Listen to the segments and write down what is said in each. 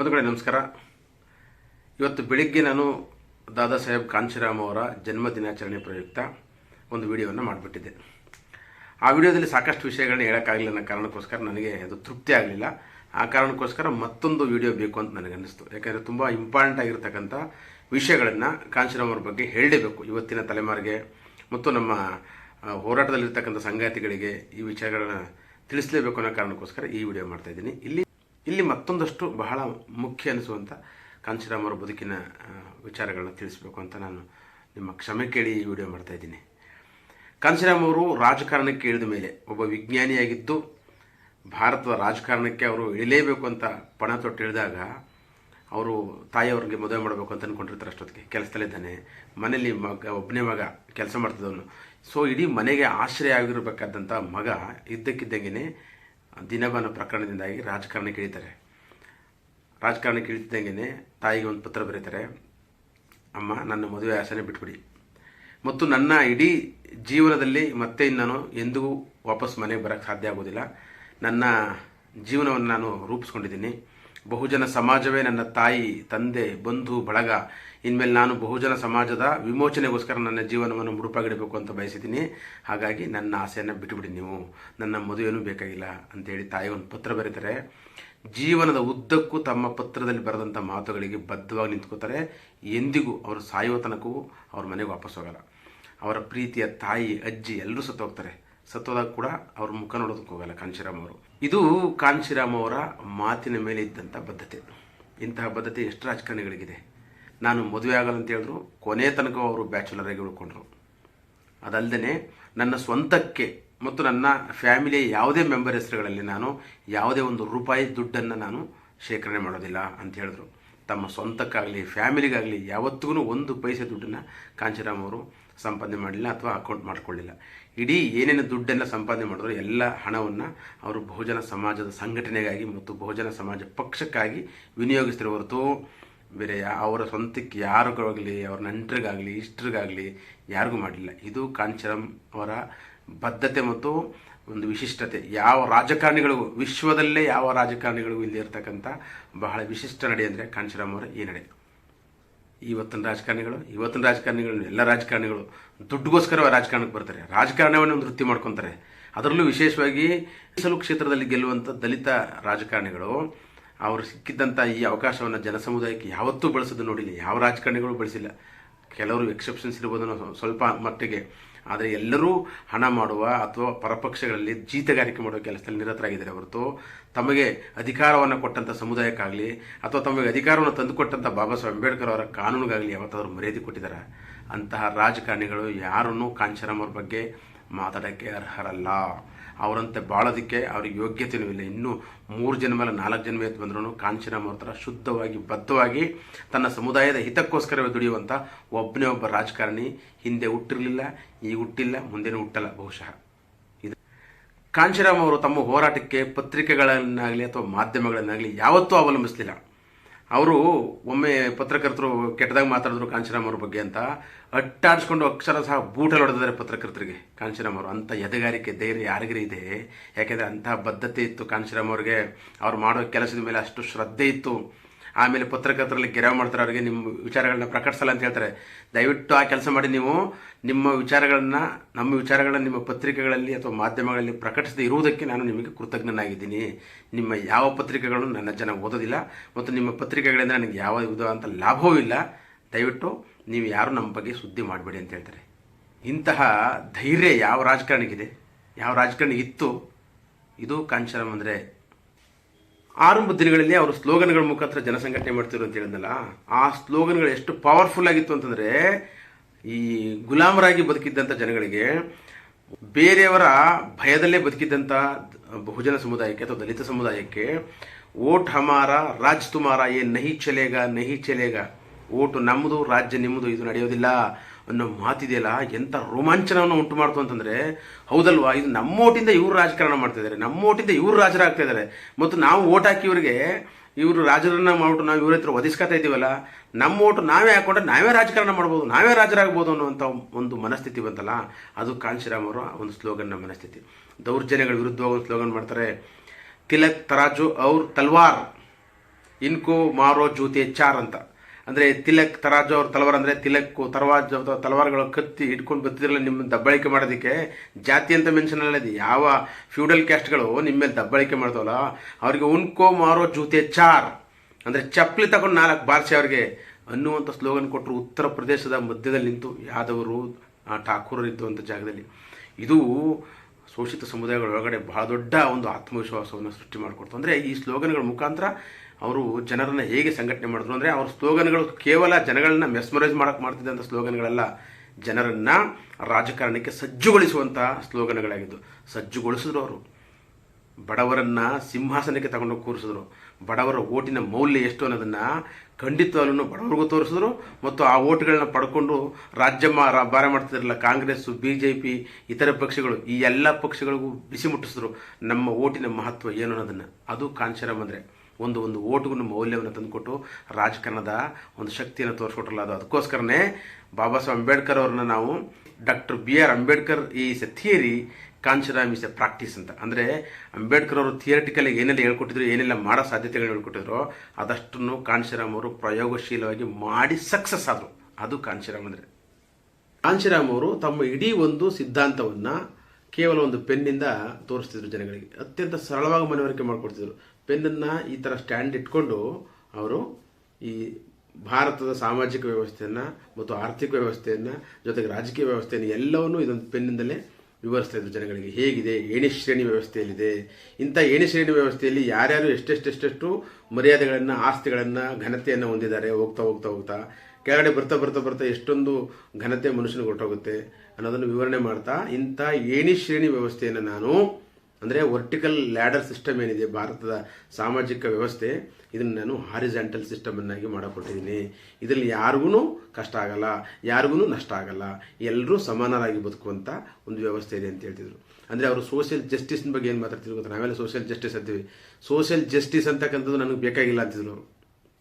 ಬಂಧುಗಳೇ, ನಮಸ್ಕಾರ. ಇವತ್ತು ಬೆಳಿಗ್ಗೆ ನಾನು ದಾದಾ ಸಾಹೇಬ್ ಕಾಂಚಿರಾಮ್ ಅವರ ಜನ್ಮ ದಿನಾಚರಣೆ ಪ್ರಯುಕ್ತ ಒಂದು ವಿಡಿಯೋವನ್ನು ಮಾಡಿಬಿಟ್ಟಿದ್ದೆ. ಆ ವಿಡಿಯೋದಲ್ಲಿ ಸಾಕಷ್ಟು ವಿಷಯಗಳನ್ನ ಹೇಳೋಕ್ಕಾಗಲಿಲ್ಲ ಅನ್ನೋ ಕಾರಣಕ್ಕೋಸ್ಕರ ನನಗೆ ಅದು ತೃಪ್ತಿ ಆಗಲಿಲ್ಲ. ಆ ಕಾರಣಕ್ಕೋಸ್ಕರ ಮತ್ತೊಂದು ವಿಡಿಯೋ ಬೇಕು ಅಂತ ನನಗೆ ಅನ್ನಿಸ್ತು ಯಾಕೆಂದರೆ ತುಂಬ ಇಂಪಾರ್ಟೆಂಟ್ ಆಗಿರ್ತಕ್ಕಂಥ ವಿಷಯಗಳನ್ನು ಕಾಂಚಿರಾಮ್ ಅವ್ರ ಬಗ್ಗೆ ಹೇಳಲೇಬೇಕು. ಇವತ್ತಿನ ತಲೆಮಾರಿಗೆ ಮತ್ತು ನಮ್ಮ ಹೋರಾಟದಲ್ಲಿರ್ತಕ್ಕಂಥ ಸಂಗಾತಿಗಳಿಗೆ ಈ ವಿಷಯಗಳನ್ನ ತಿಳಿಸಲೇಬೇಕು ಅನ್ನೋ ಕಾರಣಕ್ಕೋಸ್ಕರ ಈ ವಿಡಿಯೋ ಮಾಡ್ತಾ ಇದ್ದೀನಿ. ಇಲ್ಲಿ ಇಲ್ಲಿ ಮತ್ತೊಂದಷ್ಟು ಬಹಳ ಮುಖ್ಯ ಅನಿಸುವಂಥ ಕಾಂಚಿರಾಮರ ಬದುಕಿನ ವಿಚಾರಗಳನ್ನ ತಿಳಿಸಬೇಕು ಅಂತ ನಾನು ನಿಮ್ಮ ಕ್ಷಮೆ ಕೇಳಿ ಈ ವಿಡಿಯೋ ಮಾಡ್ತಾ ಇದ್ದೀನಿ. ಕಾಂಶಿರಾಮ್ ಅವರು ರಾಜಕಾರಣಕ್ಕೆ ಇಳಿದ ಮೇಲೆ ಒಬ್ಬ ವಿಜ್ಞಾನಿಯಾಗಿದ್ದು, ಭಾರತದ ರಾಜಕಾರಣಕ್ಕೆ ಅವರು ಇಳಿಲೇಬೇಕು ಅಂತ ಪಣ ತೊಟ್ಟು ಇಳಿದಾಗ ಅವರು ತಾಯಿಯವ್ರಿಗೆ ಮದುವೆ ಮಾಡಬೇಕು ಅಂತ ಅಂದ್ಕೊಂಡಿರ್ತಾರೆ ಅಷ್ಟೊತ್ತಿಗೆ. ಕೆಲಸದಲ್ಲಿದ್ದಾನೆ ಮನೆಯಲ್ಲಿ ಮಗ, ಒಬ್ಬನೇ ಮಗ ಕೆಲಸ ಮಾಡ್ತಿದ್ದವನು. ಸೊ ಇಡೀ ಮನೆಗೆ ಆಶ್ರಯ ಆಗಿರಬೇಕಾದಂಥ ಮಗ ಇದ್ದಕ್ಕಿದ್ದಂಗೆ ದಿನಬನ ಪ್ರಕರಣದಿಂದಾಗಿ ರಾಜಕಾರಣಕ್ಕೆ ಇಳಿತಾರೆ. ರಾಜಕಾರಣಕ್ಕೆ ಇಳಿತಿದ್ದಂಗೆ ತಾಯಿಗೆ ಒಂದು ಪತ್ರ ಬರೀತಾರೆ, ಅಮ್ಮ, ನನ್ನ ಮದುವೆ ಆಸೆನೇ ಬಿಟ್ಬಿಡಿ. ಮತ್ತು ನನ್ನ ಇಡೀ ಜೀವನದಲ್ಲಿ ಮತ್ತೆ ನಾನು ಎಂದಿಗೂ ವಾಪಸ್ ಮನೆಗೆ ಬರೋಕ್ಕೆ ಸಾಧ್ಯ ಆಗೋದಿಲ್ಲ. ನನ್ನ ಜೀವನವನ್ನು ನಾನು ರೂಪಿಸ್ಕೊಂಡಿದ್ದೀನಿ. ಬಹುಜನ ಸಮಾಜವೇ ನನ್ನ ತಾಯಿ, ತಂದೆ, ಬಂಧು, ಬಳಗ ಇನ್ಮೇಲೆ ನಾನು ಬಹುಜನ ಸಮಾಜದ ವಿಮೋಚನೆಗೋಸ್ಕರ ನನ್ನ ಜೀವನವನ್ನು ಮುಡುಪಾಗಿಡಬೇಕು ಅಂತ ಬಯಸಿದ್ದೀನಿ. ಹಾಗಾಗಿ ನನ್ನ ಆಸೆಯನ್ನು ಬಿಟ್ಟುಬಿಡಿ ನೀವು. ನನ್ನ ಮದುವೆನೂ ಬೇಕಾಗಿಲ್ಲ ಅಂತೇಳಿ ತಾಯಿ ಒಂದು ಪತ್ರ ಬರೀತಾರೆ ಜೀವನದ ಉದ್ದಕ್ಕೂ ತಮ್ಮ ಪತ್ರದಲ್ಲಿ ಬರೆದಂಥ ಮಾತುಗಳಿಗೆ ಬದ್ಧವಾಗಿ ನಿಂತ್ಕೋತಾರೆ. ಎಂದಿಗೂ ಅವರು ಸಾಯುವ ತನಕವೂ ಅವ್ರ ಮನೆಗೆ ವಾಪಸ್ ಹೋಗಲ್ಲ. ಅವರ ಪ್ರೀತಿಯ ತಾಯಿ, ಅಜ್ಜಿ ಎಲ್ಲರೂ ಸತ್ತೋಗ್ತಾರೆ ಸತ್ತೋದಾಗ ಕೂಡ ಅವ್ರ ಮುಖ ನೋಡೋದಕ್ಕೆ ಹೋಗಲ್ಲ ಕಾಂಶಿರಾಮ್ ಅವರು. ಇದು ಕಾಂಶಿರಾಮ್ ಅವರ ಮಾತಿನ ಮೇಲೆ ಇದ್ದಂಥ ಬದ್ಧತೆ. ಇಂತಹ ಬದ್ಧತೆ ಎಷ್ಟು ರಾಜಕಾರಣಿಗಳಿಗಿದೆ? ನಾನು ಮದುವೆ ಆಗಲ್ಲ ಅಂತ ಹೇಳಿದ್ರು, ಕೊನೆ ತನಕ ಅವರು ಬ್ಯಾಚುಲರ್ ಆಗಿ ಉಳ್ಕೊಂಡ್ರು. ಅದಲ್ಲದೆ ನನ್ನ ಸ್ವಂತಕ್ಕೆ ಮತ್ತು ನನ್ನ ಫ್ಯಾಮಿಲಿಯ ಯಾವುದೇ ಮೆಂಬರ್ ಹೆಸರುಗಳಲ್ಲಿ ನಾನು ಯಾವುದೇ ಒಂದು ರೂಪಾಯಿ ದುಡ್ಡನ್ನು ನಾನು ಶೇಖರಣೆ ಮಾಡೋದಿಲ್ಲ ಅಂತ ಹೇಳಿದ್ರು. ತಮ್ಮ ಸ್ವಂತಕ್ಕಾಗಲಿ ಫ್ಯಾಮಿಲಿಗಾಗಲಿ ಯಾವತ್ತಿಗೂ ಒಂದು ಪೈಸೆ ದುಡ್ಡನ್ನು ಕಾಂಚಿರಾಮ್ ಅವರು ಸಂಪಾದನೆ ಮಾಡಲಿಲ್ಲ ಅಥವಾ ಅಕೌಂಟ್ ಮಾಡಿಕೊಳ್ಳಿಲ್ಲ. ಇಡೀ ಏನೇನು ದುಡ್ಡನ್ನು ಸಂಪಾದನೆ ಮಾಡಿದ್ರು, ಎಲ್ಲ ಹಣವನ್ನು ಅವರು ಬಹುಜನ ಸಮಾಜದ ಸಂಘಟನೆಗಾಗಿ ಮತ್ತು ಬಹುಜನ ಸಮಾಜ ಪಕ್ಷಕ್ಕಾಗಿ ವಿನಿಯೋಗಿಸ್ತಿರೋ ಹೊರತು ಬೇರೆ ಅವರ ಸ್ವಂತಕ್ಕೆ ಯಾರಿಗಾಗಲಿ ಅವ್ರ ನೆಂಟರಿಗಾಗಲಿ, ಇಷ್ಟರಿಗಾಗಲಿ ಯಾರಿಗೂ ಮಾಡಲಿಲ್ಲ ಇದು ಕಾಂಚರಂ ಅವರ ಬದ್ಧತೆ ಮತ್ತು ಒಂದು ವಿಶಿಷ್ಟತೆ. ಯಾವ ರಾಜಕಾರಣಿಗಳಿಗೂ, ವಿಶ್ವದಲ್ಲೇ ಯಾವ ರಾಜಕಾರಣಿಗಳಿಗೂ ಇಲ್ಲಿ ಇರ್ತಕ್ಕಂಥ ಬಹಳ ವಿಶಿಷ್ಟ ನಡೆ ಅಂದರೆ ಕಾಂಚರಾಮ್ ಅವರ ಈ ನಡೆ. ಇವತ್ತಿನ ರಾಜಕಾರಣಿಗಳು ಇವತ್ತಿನ ರಾಜಕಾರಣಿಗಳು ಎಲ್ಲ ರಾಜಕಾರಣಿಗಳು ದುಡ್ಡುಗೋಸ್ಕರ ರಾಜಕಾರಣಕ್ಕೆ ಬರ್ತಾರೆ. ರಾಜಕಾರಣವನ್ನು ಒಂದು ವೃತ್ತಿ ಮಾಡ್ಕೊತಾರೆ. ಅದರಲ್ಲೂ ವಿಶೇಷವಾಗಿ ಮೀಸಲು ಕ್ಷೇತ್ರದಲ್ಲಿ ಗೆಲ್ಲುವಂಥ ದಲಿತ ರಾಜಕಾರಣಿಗಳು ಅವರು ಸಿಕ್ಕಿದ್ದಂಥ ಈ ಅವಕಾಶವನ್ನು ಜನಸಮುದಾಯಕ್ಕೆ ಯಾವತ್ತೂ ಬಳಸೋದು ನೋಡಿಲ್ಲ, ಯಾವ ರಾಜಕಾರಣಿಗಳು ಬಳಸಿಲ್ಲ. ಕೆಲವರು ಎಕ್ಸೆಪ್ಷನ್ಸ್ ಇರ್ಬೋದು ಸ್ವಲ್ಪ ಮಟ್ಟಿಗೆ. ಆದರೆ ಎಲ್ಲರೂ ಹಣ ಮಾಡುವ ಅಥವಾ ಪರಪಕ್ಷಗಳಲ್ಲಿ ಜೀತಗಾರಿಕೆ ಮಾಡುವ ಕೆಲಸದಲ್ಲಿ ನಿರತರಾಗಿದ್ದಾರೆ ಹೊರತು ತಮಗೆ ಅಧಿಕಾರವನ್ನು ಕೊಟ್ಟಂಥ ಸಮುದಾಯಕ್ಕಾಗಲಿ ಅಥವಾ ತಮಗೆ ಅಧಿಕಾರವನ್ನು ತಂದುಕೊಟ್ಟಂಥ ಬಾಬಾ ಸಾಹೇಬ್ ಅಂಬೇಡ್ಕರ್ ಅವರ ಕಾನೂನಿಗಾಗಲಿ ಯಾವತ್ತಾದರೂ ಮರ್ಯಾದೆ ಕೊಟ್ಟಿದ್ದಾರೆ? ಅಂತಹ ರಾಜಕಾರಣಿಗಳು ಯಾರನ್ನೂ ಕಾಂಚರಾಮ್ ಅವ್ರ ಬಗ್ಗೆ ಮಾತಾಡೋಕ್ಕೆ ಅರ್ಹರಲ್ಲ. ಅವರಂತೆ ಬಾಳೋದಕ್ಕೆ ಅವ್ರಿಗೆ ಯೋಗ್ಯತೆಯೂ ಇಲ್ಲ. ಇನ್ನೂ ಮೂರು ಜನ ಮೇಲೆ ನಾಲ್ಕು ಜನ ಮೇಲೆ ಬಂದ್ರೂ ಕಾಂಚರಾಮ್ ಥರ ಶುದ್ಧವಾಗಿ, ಬದ್ಧವಾಗಿ ತನ್ನ ಸಮುದಾಯದ ಹಿತಕ್ಕೋಸ್ಕರವೇ ದುಡಿಯುವಂಥ ಒಬ್ಬನೇ ಒಬ್ಬ ರಾಜಕಾರಣಿ ಹಿಂದೆ ಹುಟ್ಟಿರಲಿಲ್ಲ, ಈಗ ಹುಟ್ಟಿಲ್ಲ, ಮುಂದೆನೂ ಹುಟ್ಟಲ್ಲ ಬಹುಶಃ. ಇದು ಕಾಂಶಿರಾಮ್ ಅವರು ತಮ್ಮ ಹೋರಾಟಕ್ಕೆ ಪತ್ರಿಕೆಗಳನ್ನಾಗಲಿ ಅಥವಾ ಮಾಧ್ಯಮಗಳನ್ನಾಗಲಿ ಯಾವತ್ತೂ ಅವಲಂಬಿಸಲಿಲ್ಲ. ಅವರು ಒಮ್ಮೆ ಪತ್ರಕರ್ತರು ಕೆಟ್ಟದಾಗ ಮಾತಾಡಿದ್ರು ಕಾಂಚಿರಾಮ್ ಅವ್ರ ಬಗ್ಗೆ ಅಂತ ಅಟ್ಟಾಡಿಸ್ಕೊಂಡು ಅಕ್ಷರ ಸಹ ಬೂಟಲ್ಲಿ ಹೊಡೆದಿದ್ದಾರೆ ಪತ್ರಕರ್ತರಿಗೆ. ಕಾಂಚಿರಾಮ್ ಅವರು ಅಂಥ ಎದೆಗಾರಿಕೆ ಧೈರ್ಯ ಯಾರಿಗರಿ ಇದೆ? ಯಾಕೆಂದರೆ ಅಂತಹ ಬದ್ಧತೆ ಇತ್ತು ಕಾಂಚಿರಾಮ್ ಅವ್ರಿಗೆ. ಅವ್ರು ಮಾಡೋ ಕೆಲಸದ ಮೇಲೆ ಅಷ್ಟು ಶ್ರದ್ಧೆ ಇತ್ತು. ಆಮೇಲೆ ಪತ್ರಕರ್ತರಲ್ಲಿ ಗೆರವ್ ಮಾಡ್ತಾರೆ, ಅವರಿಗೆ ನಿಮ್ಮ ವಿಚಾರಗಳನ್ನ ಪ್ರಕಟಿಸಲ್ಲ ಅಂತ ಹೇಳ್ತಾರೆ. ದಯವಿಟ್ಟು ಆ ಕೆಲಸ ಮಾಡಿ ನೀವು ನಿಮ್ಮ ವಿಚಾರಗಳನ್ನ, ನಮ್ಮ ವಿಚಾರಗಳನ್ನ ನಿಮ್ಮ ಪತ್ರಿಕೆಗಳಲ್ಲಿ ಅಥವಾ ಮಾಧ್ಯಮಗಳಲ್ಲಿ ಪ್ರಕಟಿಸದೇ ಇರುವುದಕ್ಕೆ ನಾನು ನಿಮಗೆ ಕೃತಜ್ಞನಾಗಿದ್ದೀನಿ. ನಿಮ್ಮ ಯಾವ ಪತ್ರಿಕೆಗಳು ನನ್ನ ಜನ ಓದೋದಿಲ್ಲ ಮತ್ತು ನಿಮ್ಮ ಪತ್ರಿಕೆಗಳಿಂದ ನನಗೆ ಯಾವ ವಿಧವಾದಂಥ ಲಾಭವೂ ಇಲ್ಲ. ದಯವಿಟ್ಟು ನೀವು ಯಾರು ನಮ್ಮ ಬಗ್ಗೆ ಸುದ್ದಿ ಮಾಡಬೇಡಿ ಅಂತ ಹೇಳ್ತಾರೆ. ಇಂತಹ ಧೈರ್ಯ ಯಾವ ರಾಜಕಾರಣಿಗಿದೆ? ಯಾವ ರಾಜಕಾರಣಿ ಇತ್ತು? ಇದು ಕಾಂಚನಂ ಅಂದರೆ ಆರಂಭ ದಿನಗಳಲ್ಲಿ ಅವರು ಸ್ಲೋಗನ್ಗಳ ಮುಖಾಂತರ ಜನಸಂಘಟನೆ ಮಾಡ್ತಿದ್ರು ಅಂತ ಹೇಳಿದ್ನಲ್ಲ, ಆ ಸ್ಲೋಗನ್ಗಳು ಎಷ್ಟು ಪವರ್ಫುಲ್ ಆಗಿತ್ತು ಅಂತಂದರೆ, ಈ ಗುಲಾಮರಾಗಿ ಬದುಕಿದ್ದಂಥ ಜನಗಳಿಗೆ, ಬೇರೆಯವರ ಭಯದಲ್ಲೇ ಬದುಕಿದ್ದಂಥ ಬಹುಜನ ಸಮುದಾಯಕ್ಕೆ ಅಥವಾ ದಲಿತ ಸಮುದಾಯಕ್ಕೆ ಓಟ್ ಹಮಾರ, ರಾಜ್ ತುಮಾರ, ಏ ನಹಿ ಚಲೇಗ ನಹಿ ಚಲೇಗ, ಓಟು ನಮ್ಮದು ರಾಜ್ಯ ನಿಮ್ಮದು ಇದು ನಡೆಯೋದಿಲ್ಲ. ಅನ್ನೋ ಮಾತಿದೆಯಲ್ಲ ಎಂಥ ರೋಮಾಂಚನವನ್ನು ಉಂಟು ಮಾಡ್ತು ಅಂತಂದರೆ, ಹೌದಲ್ವಾ, ಇದು ನಮ್ಮ ಓಟಿಂದ ಇವರು ರಾಜಕಾರಣ ಮಾಡ್ತಿದ್ದಾರೆ ನಮ್ಮ ಓಟಿಂದ ಇವರು ರಾಜರಾಗ್ತಾ ಇದ್ದಾರೆ. ಮತ್ತು ನಾವು ಓಟ್ ಹಾಕಿ ಇವರಿಗೆ ಇವರು ರಾಜರನ್ನ ಮಾಡ್ಬಿಟ್ಟು ನಾವು ಇವ್ರ ಹತ್ರ ಒದಿಸ್ಕೊತಾ ಇದ್ದೀವಲ್ಲ, ನಮ್ಮ ಓಟು ನಾವೇ ಹಾಕೊಂಡ್ರೆ ನಾವೇ ರಾಜಕಾರಣ ಮಾಡ್ಬೋದು, ನಾವೇ ರಾಜರಾಗ್ಬೋದು ಅನ್ನುವಂಥ ಒಂದು ಮನಸ್ಥಿತಿ ಬಂತಲ್ಲ, ಅದು ಕಾಂಶಿರಾಮ್ ಅವರ ಒಂದು ಸ್ಲೋಗನ್ನ ಮನಸ್ಥಿತಿ. ದೌರ್ಜನ್ಯಗಳ ವಿರುದ್ಧ ಒಂದು ಸ್ಲೋಗನ್ ಮಾಡ್ತಾರೆ, ತಿಲಕ್ ತರಾಜು ಅವ್ರ ತಲ್ವಾರ್, ಇನ್ಕೋ ಮಾರೋ ಜೂತೆ ಚಾರ್ ಅಂತ. ಅಂದರೆ ತಿಲಕ್ ತರಾಜು ಅವ್ರ ತಲವಾರ ಅಂದರೆ ತಿಲಕ್ ತರವಾಜ್ ಅಥವಾ ತಲವಾರ್ಗಳು ಕತ್ತಿ ಹಿಡ್ಕೊಂಡು ಬರ್ತಿದ್ರಲ್ಲ ನಿಮ್ಮ ದಬ್ಬಳಿಕೆ ಮಾಡೋದಕ್ಕೆ? ಜಾತಿ ಅಂತ ಮೆನ್ಷನ್ ಅಲ್ಲದೆ ಯಾವ ಫ್ಯೂಡಲ್ ಕ್ಯಾಸ್ಟ್ಗಳು ನಿಮ್ಮ ಮೇಲೆ ದಬ್ಬಳಿಕೆ ಮಾಡ್ತಾವಲ್ಲ, ಅವರಿಗೆ ಉನ್ಕೋ ಮಾರೋ ಜೂತೆ ಚಾರ್. ಅಂದರೆ ಚಪ್ಪಲಿ ತಗೊಂಡು ನಾಲ್ಕು ಬಾರಿಸಿ ಅವ್ರಿಗೆ ಅನ್ನುವಂಥ ಸ್ಲೋಗನ್ ಕೊಟ್ಟರು ಉತ್ತರ ಪ್ರದೇಶದ ಮಧ್ಯದಲ್ಲಿ ನಿಂತು ಯಾದವರು ಠಾಕೂರರು ಇದ್ದುವಂಥ ಜಾಗದಲ್ಲಿ. ಇದು ಶೋಷಿತ ಸಮುದಾಯಗಳ ಒಳಗಡೆ ಬಹಳ ದೊಡ್ಡ ಒಂದು ಆತ್ಮವಿಶ್ವಾಸವನ್ನು ಸೃಷ್ಟಿ ಮಾಡಿಕೊಡ್ತು. ಅಂದರೆ ಈ ಸ್ಲೋಗನ್ಗಳ ಮುಖಾಂತರ ಅವರು ಜನರನ್ನು ಹೇಗೆ ಸಂಘಟನೆ ಮಾಡಿದ್ರು ಅಂದರೆ ಅವ್ರ ಸ್ಲೋಗನ್ಗಳು ಕೇವಲ ಜನಗಳನ್ನ ಮೆಸ್ಮರೈಸ್ ಮಾಡೋಕೆ ಮಾಡ್ತಿದ್ದಂಥ ಸ್ಲೋಗನ್ಗಳೆಲ್ಲ, ಜನರನ್ನು ರಾಜಕಾರಣಕ್ಕೆ ಸಜ್ಜುಗೊಳಿಸುವಂತಹ ಸ್ಲೋಗನ್ಗಳಾಗಿದ್ದು. ಸಜ್ಜುಗೊಳಿಸಿದ್ರು ಅವರು. ಬಡವರನ್ನ ಸಿಂಹಾಸನಕ್ಕೆ ತಗೊಂಡು ಕೂರಿಸಿದ್ರು. ಬಡವರ ಓಟಿನ ಮೌಲ್ಯ ಎಷ್ಟು ಅನ್ನೋದನ್ನ ಖಂಡಿತವಾಗ್ಲೂ ಬಡವರಿಗೂ ತೋರಿಸಿದ್ರು. ಮತ್ತು ಆ ಓಟ್ಗಳನ್ನ ಪಡ್ಕೊಂಡು ರಾಜ್ಯ ಭಾರ ಮಾಡ್ತಿದ್ರಲ್ಲ, ಕಾಂಗ್ರೆಸ್ ಬಿ ಜೆ ಪಿ ಇತರೆ ಪಕ್ಷಗಳು, ಈ ಎಲ್ಲ ಪಕ್ಷಗಳಿಗೂ ಬಿಸಿ ಮುಟ್ಟಿಸಿದ್ರು. ನಮ್ಮ ಓಟಿನ ಮಹತ್ವ ಏನು ಅನ್ನೋದನ್ನು. ಅದು ಕಾಂಚರಾಮ್ ಅಂದರೆ ಒಂದು ಒಂದು ಓಟುಗೂ ಮೌಲ್ಯವನ್ನು ತಂದುಕೊಟ್ಟು ರಾಜಕಾರಣದ ಒಂದು ಶಕ್ತಿಯನ್ನು ತೋರಿಸ್ಕೊಟ್ರಲ್ಲ ಅದು. ಅದಕ್ಕೋಸ್ಕರನೇ ಬಾಬಾ ಸಾಹೇಬ್ ಅಂಬೇಡ್ಕರ್ ಅವ್ರನ್ನ ನಾವು doctor B R Ambedkar is a theory Kanshiram is a practice ಅಂತ. ಅಂದರೆ ಅಂಬೇಡ್ಕರ್ ಅವರು ಥಿಯರಿಟಿಕಲ್ ಏನೆಲ್ಲ ಹೇಳ್ಕೊಟ್ಟಿದ್ರು, ಏನೆಲ್ಲ ಮಾಡೋ ಸಾಧ್ಯತೆಗಳು ಹೇಳ್ಕೊಟ್ಟಿದ್ರು, ಅದಷ್ಟನ್ನು ಕಾಂಶಿರಾಮ್ ಅವರು ಪ್ರಯೋಗಶೀಲವಾಗಿ ಮಾಡಿ ಸಕ್ಸಸ್ ಆದರು. ಅದು ಕಾಂಶಿರಾಮ್ ಅಂದರೆ. ಕಾಂಶಿರಾಮ್ ಅವರು ತಮ್ಮ ಇಡೀ ಒಂದು ಸಿದ್ಧಾಂತವನ್ನು ಕೇವಲ ಒಂದು ಪೆನ್ನಿಂದ ತೋರಿಸ್ತಿದ್ರು ಜನಗಳಿಗೆ. ಅತ್ಯಂತ ಸರಳವಾಗಿ ಮನವರಿಕೆ ಮಾಡಿಕೊಡ್ತಿದ್ರು. ಪೆನ್ನನ್ನು ಈ ಥರ ಸ್ಟ್ಯಾಂಡ್ ಇಟ್ಕೊಂಡು ಅವರು ಈ ಭಾರತದ ಸಾಮಾಜಿಕ ವ್ಯವಸ್ಥೆಯನ್ನು ಮತ್ತು ಆರ್ಥಿಕ ವ್ಯವಸ್ಥೆಯನ್ನು ಜೊತೆಗೆ ರಾಜಕೀಯ ವ್ಯವಸ್ಥೆಯನ್ನು ಎಲ್ಲವನ್ನೂ ಇದೊಂದು ಪೆನ್ನಿಂದಲೇ ವಿವರಿಸ್ತಾ ಇದ್ರು ಜನಗಳಿಗೆ. ಹೇಗಿದೆ? ಏಣಿ ಶ್ರೇಣಿ ವ್ಯವಸ್ಥೆಯಲ್ಲಿದೆ. ಇಂಥ ಏಣಿ ಶ್ರೇಣಿ ವ್ಯವಸ್ಥೆಯಲ್ಲಿ ಯಾರ್ಯಾರು ಎಷ್ಟೆಷ್ಟೆಷ್ಟೆಷ್ಟು ಮರ್ಯಾದೆಗಳನ್ನು, ಆಸ್ತಿಗಳನ್ನು, ಘನತೆಯನ್ನು ಹೊಂದಿದ್ದಾರೆ, ಹೋಗ್ತಾ ಹೋಗ್ತಾ ಹೋಗ್ತಾ, ಕೆಳಗಡೆ ಬರ್ತಾ ಬರ್ತಾ ಬರ್ತಾ ಎಷ್ಟೊಂದು ಘನತೆ ಮನುಷ್ಯನಿಗೆ ಹೊಟ್ಟೋಗುತ್ತೆ ಅನ್ನೋದನ್ನು ವಿವರಣೆ ಮಾಡ್ತಾ ಇಂಥ ಏಣಿ ಶ್ರೇಣಿ ವ್ಯವಸ್ಥೆಯನ್ನು ನಾನು ಅಂದರೆ ವರ್ಟಿಕಲ್ ಲ್ಯಾಡರ್ ಸಿಸ್ಟಮ್ ಏನಿದೆ, ಭಾರತದ ಸಾಮಾಜಿಕ ವ್ಯವಸ್ಥೆ, ಇದನ್ನು ನಾನು ಹಾರಿಜಾಂಟಲ್ ಸಿಸ್ಟಮನ್ನಾಗಿ ಮಾಡಿಕೊಟ್ಟಿದ್ದೀನಿ ಇದರಲ್ಲಿ ಯಾರಿಗೂ ಕಷ್ಟ ಆಗಲ್ಲ, ಯಾರಿಗೂ ನಷ್ಟ ಆಗಲ್ಲ ಎಲ್ಲರೂ ಸಮಾನರಾಗಿ ಬದುಕುವಂಥ ಒಂದು ವ್ಯವಸ್ಥೆ ಇದೆ ಅಂತ ಹೇಳ್ತಿದ್ರು. ಅಂದರೆ ಅವರು ಸೋಷಿಯಲ್ ಜಸ್ಟಿಸ್ನ ಬಗ್ಗೆ ಏನು ಮಾತಾಡ್ತಿದ್ರು ಗೊತ್ತಾ? ನಾವೆಲ್ಲ ಸೋಷಿಯಲ್ ಜಸ್ಟಿಸ್ ಅಂತೀವಿ. ಸೋಷಿಯಲ್ ಜಸ್ಟಿಸ್ ಅಂತಕ್ಕಂಥದ್ದು ನನಗೆ ಬೇಕಾಗಿಲ್ಲ ಅಂತಿದ್ರು. ಅವರು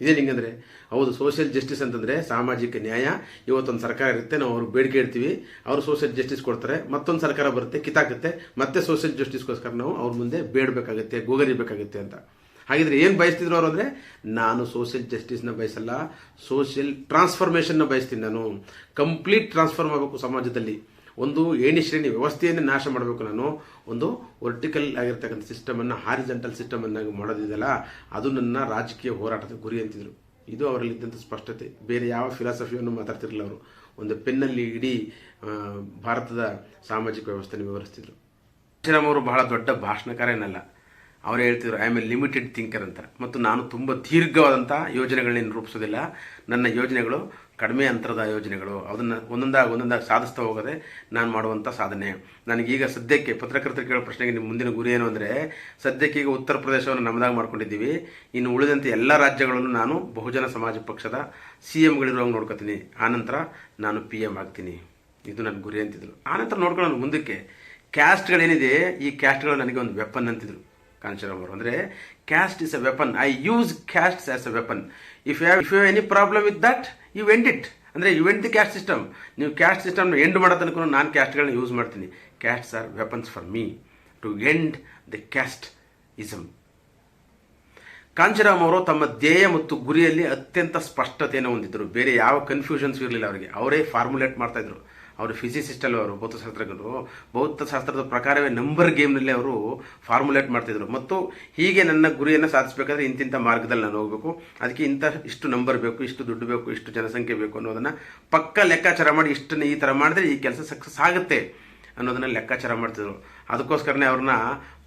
ಇದೇ ಹಿಂಗಂದ್ರೆ, ಹೌದು ಸೋಷಿಯಲ್ ಜಸ್ಟಿಸ್ ಅಂತಂದ್ರೆ ಸಾಮಾಜಿಕ ನ್ಯಾಯ. ಇವತ್ತೊಂದು ಸರ್ಕಾರ ಇರುತ್ತೆ, ನಾವು ಅವ್ರಿಗೆ ಬೇಡಿಕೆ ಇಡ್ತೀವಿ. ಅವರು ಸೋಷಿಯಲ್ ಜಸ್ಟಿಸ್ ಕೊಡ್ತಾರೆ. ಮತ್ತೊಂದು ಸರ್ಕಾರ ಬರುತ್ತೆ, ಕಿತ್ತಾಕುತ್ತೆ. ಮತ್ತೆ ಸೋಷಿಯಲ್ ಜಸ್ಟಿಸ್ಗೋಸ್ಕರ ನಾವು ಅವ್ರ ಮುಂದೆ ಬೇಡಬೇಕಾಗುತ್ತೆ, ಗೋಗರಿಬೇಕಾಗುತ್ತೆ ಅಂತ. ಹಾಗಿದ್ರೆ ಏನು ಬಯಸ್ತಿದ್ರು ಅವರು ಅಂದರೆ, ನಾನು ಸೋಷಿಯಲ್ ಜಸ್ಟಿಸ್ನ ಬಯಸಲ್ಲ ಸೋಷಿಯಲ್ ಟ್ರಾನ್ಸ್ಫಾರ್ಮೇಷನ್ನ ಬಯಸ್ತೀನಿ ನಾನು. ಕಂಪ್ಲೀಟ್ ಟ್ರಾನ್ಸ್ಫಾರ್ಮ್ ಆಗಬೇಕು ಸಮಾಜದಲ್ಲಿ. ಒಂದು ಏಣಿ ಶ್ರೇಣಿ ವ್ಯವಸ್ಥೆಯನ್ನು ನಾಶ ಮಾಡಬೇಕು ನಾನು. ಒಂದು ವರ್ಟಿಕಲ್ ಆಗಿರ್ತಕ್ಕಂಥ ಸಿಸ್ಟಮನ್ನು ಹಾರಿಜೆಂಟಲ್ ಸಿಸ್ಟಮ್ ಅನ್ನಾಗಿ ಮಾಡೋದಿದೆಯಲ್ಲ, ಅದು ನನ್ನ ರಾಜಕೀಯ ಹೋರಾಟದ ಗುರಿ ಅಂತಿದ್ರು. ಇದು ಅವರಲ್ಲಿದ್ದಂಥ ಸ್ಪಷ್ಟತೆ. ಬೇರೆ ಯಾವ ಫಿಲಾಸಫಿಯನ್ನು ಮಾತಾಡ್ತಿರಲಿಲ್ಲ ಅವರು. ಒಂದು ಪೆನ್ನಲ್ಲಿ ಇಡೀ ಭಾರತದ ಸಾಮಾಜಿಕ ವ್ಯವಸ್ಥೆಯನ್ನು ವಿವರಿಸ್ತಿದ್ರು. ಶ್ರೀರಾಮ್ ಅವರು ಬಹಳ ದೊಡ್ಡ ಭಾಷಣಕಾರ ಏನಲ್ಲ ಅವರು ಹೇಳ್ತಿದ್ರು I am a limited thinker ಅಂತ ಮತ್ತು ನಾನು ತುಂಬ ದೀರ್ಘವಾದಂಥ ಯೋಜನೆಗಳನ್ನ ರೂಪಿಸೋದಿಲ್ಲ. ನನ್ನ ಯೋಜನೆಗಳು ಕಡಿಮೆ ಅಂತರದ ಯೋಜನೆಗಳು ಅದನ್ನು ಒಂದೊಂದಾಗಿ ಒಂದೊಂದಾಗಿ ಸಾಧಿಸ್ತಾ ಹೋಗೋದೇ ನಾನು ಮಾಡುವಂಥ ಸಾಧನೆ. ನನಗೀಗ ಸದ್ಯಕ್ಕೆ ಪತ್ರಕರ್ತರು ಕೇಳೋ ಪ್ರಶ್ನೆಗೆ ನಿಮ್ಮ ಮುಂದಿನ ಗುರಿ ಏನು ಅಂದರೆ, ಸದ್ಯಕ್ಕೆ ಈಗ ಉತ್ತರ ಪ್ರದೇಶವನ್ನು ನಮ್ಮದಾಗಿ ಮಾಡ್ಕೊಂಡಿದ್ದೀವಿ. ಇನ್ನು ಉಳಿದಂತೆ ಎಲ್ಲ ರಾಜ್ಯಗಳನ್ನು ನಾನು ಬಹುಜನ ಸಮಾಜ ಪಕ್ಷದ ಸಿ ಎಮ್ಗಳಿರುವಾಗ ನೋಡ್ಕೊತೀನಿ ಆನಂತರ ನಾನು ಪಿ ಎಂ ಆಗ್ತೀನಿ. ಇದು ನನ್ನ ಗುರಿ ಅಂತಿದ್ರು. ಆನಂತರ ನೋಡ್ಕೊಳ್ಳೋಣ ಮುಂದಕ್ಕೆ. ಕ್ಯಾಸ್ಟ್ಗಳೇನಿದೆ, ಈ ಕ್ಯಾಸ್ಟ್ಗಳು ನನಗೆ ಒಂದು ವೆಪನ್ ಅಂತಿದ್ರು. ಕಾಂಶಿರಾಮ್ ಅವರು. ಅಂದರೆ, caste is a weapon. I use caste as a weapon. If you if you any problem with that you end it ಅಂದರೆ you end the caste system ನೀವು ಕ್ಯಾಸ್ಟ್ ಸಿಸ್ಟಮ್ನ ಎಂಡ್ ಮಾಡೋ ತನಕ ನಾನು ಕ್ಯಾಸ್ಟ್ಗಳನ್ನ ಯೂಸ್ ಮಾಡ್ತೀನಿ. Castes are weapons for me to end the casteism Kanshiram ಅವರು ತಮ್ಮ ಧ್ಯೇಯ ಮತ್ತು ಗುರಿಯಲ್ಲಿ ಅತ್ಯಂತ ಸ್ಪಷ್ಟತೆಯನ್ನು ಹೊಂದಿದ್ದರು. ಬೇರೆ ಯಾವ ಕನ್ಫ್ಯೂಷನ್ಸ್ ಇರಲಿಲ್ಲ ಅವರಿಗೆ. ಅವರೇ ಫಾರ್ಮುಲೇಟ್ ಮಾಡ್ತಾ ಇದ್ರು. ಅವರು ಫಿಸಿಸಿಸ್ಟ್ ಅಲ್ಲ ಅವರು, ಭೌತಶಾಸ್ತ್ರಜ್ಞರು. ಭೌತಶಾಸ್ತ್ರದ ಪ್ರಕಾರವೇ ನಂಬರ್ ಗೇಮ್ನಲ್ಲಿ ಅವರು ಫಾರ್ಮುಲೇಟ್ ಮಾಡ್ತಿದ್ರು. ಮತ್ತು ಹೀಗೆ ನನ್ನ ಗುರಿಯನ್ನು ಸಾಧಿಸಬೇಕಾದ್ರೆ ಇಂತಿಂಥ ಮಾರ್ಗದಲ್ಲಿ ನಾನು ಹೋಗಬೇಕು. ಅದಕ್ಕೆ ಇಂಥ ಇಷ್ಟು ನಂಬರ್ ಬೇಕು, ಇಷ್ಟು ದುಡ್ಡು ಬೇಕು, ಇಷ್ಟು ಜನಸಂಖ್ಯೆ ಬೇಕು ಅನ್ನೋದನ್ನು ಪಕ್ಕ ಲೆಕ್ಕಾಚಾರ ಮಾಡಿ ಇಷ್ಟನ್ನು ಈ ಥರ ಮಾಡಿದ್ರೆ ಈ ಕೆಲಸ ಸಕ್ಸಸ್ ಆಗುತ್ತೆ ಅನ್ನೋದನ್ನ ಲೆಕ್ಕಾಚಾರ ಮಾಡ್ತಿದ್ರು. ಅದಕ್ಕೋಸ್ಕರನೇ ಅವ್ರನ್ನ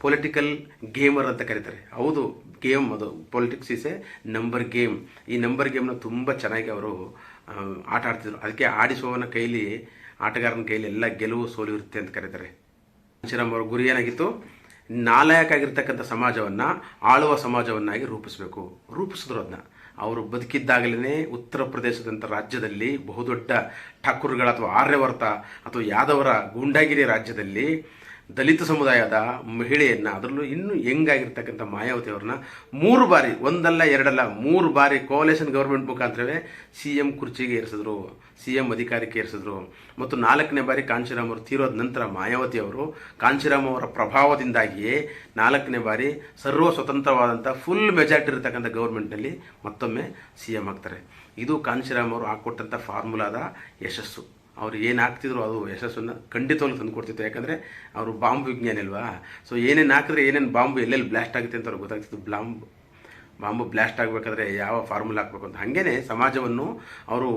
ಪೊಲಿಟಿಕಲ್ ಗೇಮರ್ ಅಂತ ಕರೀತಾರೆ. ಹೌದು ಗೇಮ್ ಅದು. Politics is a number game ಈ ನಂಬರ್ ಗೇಮ್ನ ತುಂಬ ಚೆನ್ನಾಗಿ ಅವರು ಆಟ ಆಡ್ತಿದ್ರು. ಅದಕ್ಕೆ ಆಡಿಸುವವನ ಕೈಲಿ ಆಟಗಾರನ ಕೈಯಲ್ಲಿ ಎಲ್ಲ ಗೆಲುವು ಸೋಲು ಇರುತ್ತೆ ಅಂತ ಕರೀತಾರೆ. ಶ್ರೀರಾಮ್ ಅವರ ಗುರಿ ಏನಾಗಿತ್ತು? ನಾಲಾಯಕಾಗಿರ್ತಕ್ಕಂಥ ಸಮಾಜವನ್ನು ಆಳುವ ಸಮಾಜವನ್ನಾಗಿ ರೂಪಿಸಬೇಕು. ರೂಪಿಸಿದ್ರು ಅದನ್ನ ಅವರು ಬದುಕಿದ್ದಾಗಲೇ ಉತ್ತರ ಪ್ರದೇಶದಂಥ ರಾಜ್ಯದಲ್ಲಿ ಬಹುದೊಡ್ಡ ಠಾಕೂರ್ಗಳ ಅಥವಾ ಆರ್ಯವರ್ತ ಅಥವಾ ಯಾದವರ ಗೂಂಡಾಗಿರಿ ರಾಜ್ಯದಲ್ಲಿ ದಲಿತ ಸಮುದಾಯದ ಮಹಿಳೆಯನ್ನು ಅದರಲ್ಲೂ ಇನ್ನೂ ಹೆಂಗಾಗಿರ್ತಕ್ಕಂಥ ಮಾಯಾವತಿ ಅವ್ರನ್ನ ಮೂರು ಬಾರಿ, ಒಂದಲ್ಲ, ಎರಡಲ್ಲ, ಮೂರು ಬಾರಿ ಕೋಲೇಷನ್ ಗೌರ್ಮೆಂಟ್ ಮುಖಾಂತರವೇ ಸಿ ಎಂ ಕುರ್ಚಿಗೆ ಏರಿಸಿದ್ರು ಸಿ ಎಂ ಅಧಿಕಾರಕ್ಕೆ ಏರಿಸಿದ್ರು. ಮತ್ತು ನಾಲ್ಕನೇ ಬಾರಿ ಕಾಂಶಿರಾಮ್ ಅವರು ತೀರೋದ ನಂತರ ಮಾಯಾವತಿ ಅವರು ಕಾಂಶಿರಾಮ್ ಅವರ ಪ್ರಭಾವದಿಂದಾಗಿಯೇ ನಾಲ್ಕನೇ ಬಾರಿ ಸರ್ವ ಸ್ವತಂತ್ರವಾದಂಥ ಫುಲ್ ಮೆಜಾರಿಟಿ ಇರತಕ್ಕಂಥ ಗೌರ್ಮೆಂಟ್ನಲ್ಲಿ ಮತ್ತೊಮ್ಮೆ ಸಿ ಎಂ ಆಗ್ತಾರೆ. ಇದು ಕಾಂಶಿರಾಮ್ ಅವರು ಹಾಕ್ಕೊಟ್ಟಂಥ ಫಾರ್ಮುಲಾದ ಯಶಸ್ಸು. ಅವ್ರು ಏನು ಹಾಕ್ತಿದ್ರು ಅದು ಯಶಸ್ಸನ್ನು ಖಂಡಿತವಾಗ್ಲೂ ತಂದು ಕೊಡ್ತಿತ್ತು. ಯಾಕಂದರೆ ಅವರು ಬಾಂಬ್ ವಿಜ್ಞಾನಿ ಅಲ್ವಾ? ಸೊ ಏನೇನು ಹಾಕಿದ್ರೆ ಏನೇನು ಬಾಂಬ್ ಎಲ್ಲೆಲ್ಲಿ ಬ್ಲಾಸ್ಟ್ ಆಗುತ್ತೆ ಅಂತ ಅವ್ರಿಗೆ ಗೊತ್ತಾಗ್ತಿತ್ತು. ಬಾಂಬ್ ಬಾಂಬು ಬ್ಲಾಸ್ಟ್ ಆಗಬೇಕಾದ್ರೆ ಯಾವ ಫಾರ್ಮುಲಾ ಹಾಕಬೇಕು ಅಂತ. ಹಾಗೇನೆ ಸಮಾಜವನ್ನು ಅವರು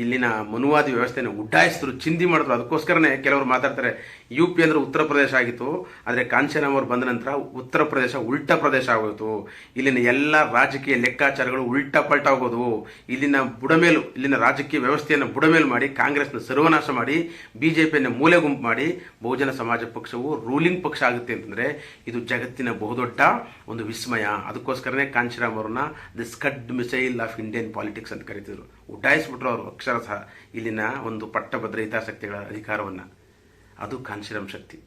ಇಲ್ಲಿನ ಮನುವಾದಿ ವ್ಯವಸ್ಥೆನ ಉಡ್ಡಾಯಿಸಿದ್ರು, ಚಿಂದಿ ಮಾಡಿದ್ರು. ಅದಕ್ಕೋಸ್ಕರನೇ ಕೆಲವರು ಮಾತಾಡ್ತಾರೆ ಯು ಪಿ ಅಂದರೆ ಉತ್ತರ ಪ್ರದೇಶ ಆಗಿತ್ತು, ಆದರೆ ಕಾಂಚನ ಅವರು ಬಂದ ನಂತರ ಉತ್ತರ ಪ್ರದೇಶ ಉಲ್ಟಾ ಪ್ರದೇಶ ಆಗೋಯಿತು. ಇಲ್ಲಿನ ಎಲ್ಲ ರಾಜಕೀಯ ಲೆಕ್ಕಾಚಾರಗಳು ಉಲ್ಟಾ ಪಲ್ಟಾ ಆಗೋದು. ಇಲ್ಲಿನ ಬುಡಮೇಲು, ಇಲ್ಲಿನ ರಾಜಕೀಯ ವ್ಯವಸ್ಥೆಯನ್ನು ಬುಡಮೇಲು ಮಾಡಿ, ಕಾಂಗ್ರೆಸ್ನ ಸರ್ವನಾಶ ಮಾಡಿ ಬಿ ಜೆ ಪಿಯನ್ನು ಮೂಲೆ ಗುಂಪು ಮಾಡಿ, ಬಹುಜನ ಸಮಾಜ ಪಕ್ಷವು ರೂಲಿಂಗ್ ಪಕ್ಷ ಆಗುತ್ತೆ ಅಂತಂದರೆ ಇದು ಜಗತ್ತಿನ ಬಹುದೊಡ್ಡ ಒಂದು ವಿಸ್ಮಯ. ಅದಕ್ಕೋಸ್ಕರನೇ ಕಾಂಚಿರಾಮ್ ಅವ್ರನ್ನ the Scud missile of Indian politics ಅಂತ ಕರೀತಿದ್ರು. ಉಡ್ಡಾಯಿಸ್ಬಿಟ್ರು ಅವರು ಅಕ್ಷರಶಃ ಇಲ್ಲಿನ ಒಂದು ಪಟ್ಟಭದ್ರ ಹಿತಾಸಕ್ತಿಗಳ ಅಧಿಕಾರವನ್ನು. ಅದು ಕಾಂಶಿರಾಮ್ ಶಕ್ತಿ.